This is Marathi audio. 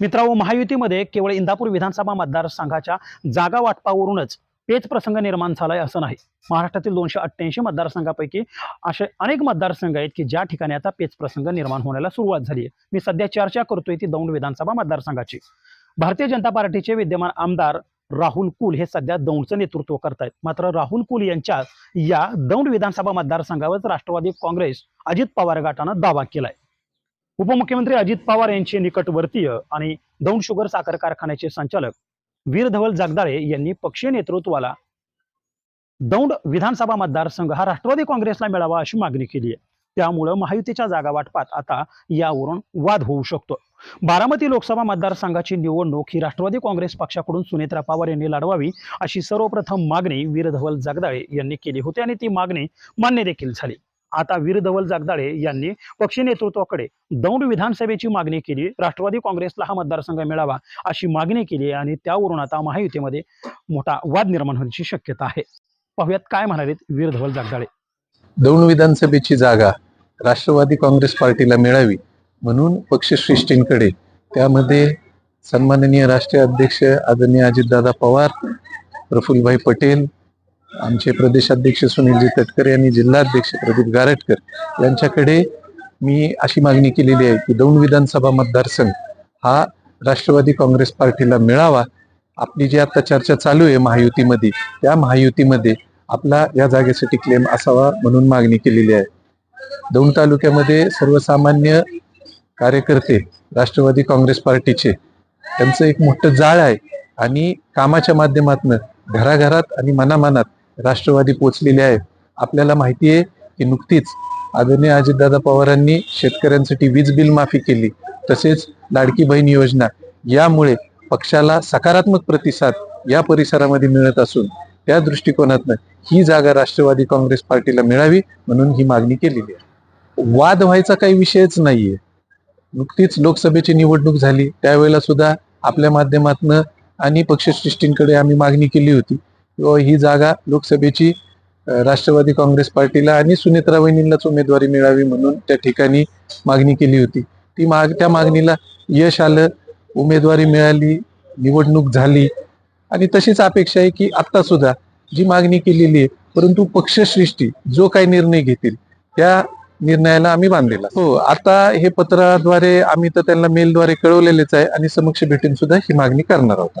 मित्रांनो महायुतीमध्ये केवळ इंदापूर विधानसभा मतदारसंघाच्या जागा वाटपावरूनच पेच प्रसंग निर्माण झालाय असं नाही. महाराष्ट्रातील दोनशे अठ्ठ्याऐंशी मतदारसंघापैकी असे अनेक मतदारसंघ आहेत की ज्या ठिकाणी आता पेच प्रसंग निर्माण होण्याला सुरुवात झाली आहे. मी सध्या चर्चा करतोय ती दौंड विधानसभा मतदारसंघाची. भारतीय जनता पार्टीचे विद्यमान आमदार राहुल कुल हे सध्या दौंडचं नेतृत्व करतायत. मात्र राहुल कुल यांच्या या दौंड विधानसभा मतदारसंघावर राष्ट्रवादी काँग्रेस अजित पवार गटानं दावा केलाय. उपमुख्यमंत्री अजित पवार यांचे निकटवर्तीय आणि दौंड शुगर साखर कारखान्याचे संचालक वीर धवल जगदाळे यांनी पक्षीय नेतृत्वाला दौंड विधानसभा मतदारसंघ हा राष्ट्रवादी काँग्रेसला मिळावा अशी मागणी केली आहे. त्यामुळं महायुतीच्या जागा वाटपात आता यावरून वाद होऊ शकतो. बारामती लोकसभा मतदारसंघाची निवडणूक ही राष्ट्रवादी काँग्रेस पक्षाकडून सुनेत्रा पवार यांनी लढवावी अशी सर्वप्रथम मागणी वीर धवल जगदाळे यांनी केली होती आणि ती मागणी मान्य देखील झाली. आता वीर धवल जगदाळे यांनी पक्ष नेतृत्वाकडे दौंड विधानसभेची मागणी केली. राष्ट्रवादी काँग्रेसला हा मतदारसंघ मिळावा अशी मागणी केली आणि त्यावरून आता महायुतीमध्ये मोठा वाद निर्माण होण्याची शक्यता आहे. पाहुयात काय म्हणालेत वीर धवल जगदाळे? दौंड विधानसभेची जागा राष्ट्रवादी काँग्रेस पार्टीला मिळावी म्हणून पक्षश्रेष्ठींकडे त्यामध्ये सन्माननीय राष्ट्रीय अध्यक्ष आदरणीय अजितदादा पवार प्रफुल्लभाई पटेल आमचे प्रदेशाध्यक्ष सुनीलजी तटकरे आणि जिल्हाध्यक्ष प्रदीप गारटकर यांच्याकडे मी अशी मागणी केलेली आहे की दौंड विधानसभा मतदारसंघ हा राष्ट्रवादी काँग्रेस पार्टीला मिळावा. आपली जी आता चर्चा चालू आहे महायुतीमध्ये त्या महायुतीमध्ये आपला या जागेसाठी क्लेम असावा म्हणून मागणी केलेली आहे. दौंड तालुक्यामध्ये सर्वसामान्य कार्यकर्ते राष्ट्रवादी काँग्रेस पार्टीचे त्यांचं एक मोठं जाळ आहे आणि कामाच्या माध्यमातून घराघरात आणि मनामनात राष्ट्रवादी पोचलेले आहे आपल्याला माहिती आहे की नुकतीच आदरणीय अजितदादा पवारांनी शेतकऱ्यांसाठी वीज बिल माफी केली तसेच लाडकी बहीण योजना यामुळे पक्षाला सकारात्मक प्रतिसाद या परिसरामध्ये मिळत असून त्या दृष्टिकोनातनं ही जागा राष्ट्रवादी काँग्रेस पार्टीला मिळावी म्हणून ही मागणी केलेली आहे. वाद व्हायचा काही विषयच नाहीये. नुकतीच लोकसभेची निवडणूक झाली त्यावेळेला सुद्धा आपल्या माध्यमातनं आणि पक्षश्रेष्ठींकडे आम्ही मागणी केली होती किंवा ही जागा लोकसभेची राष्ट्रवादी काँग्रेस पार्टीला आणि सुनेत्रा वहिनींनाच उमेदवारी मिळावी म्हणून त्या ठिकाणी मागणी केली होती. ती माग त्या मागणीला यश आलं उमेदवारी मिळाली निवडणूक झाली आणि तशीच अपेक्षा आहे की आता सुद्धा जी मागणी केलेली आहे परंतु पक्षश्रेष्ठी जो काही निर्णय घेतील त्या निर्णयाला आम्ही बांधलेला. हो आता हे पत्राद्वारे आम्ही तर त्यांना मेलद्वारे कळवलेलेच आहे आणि समक्ष भेटून सुद्धा ही मागणी करणार आहोत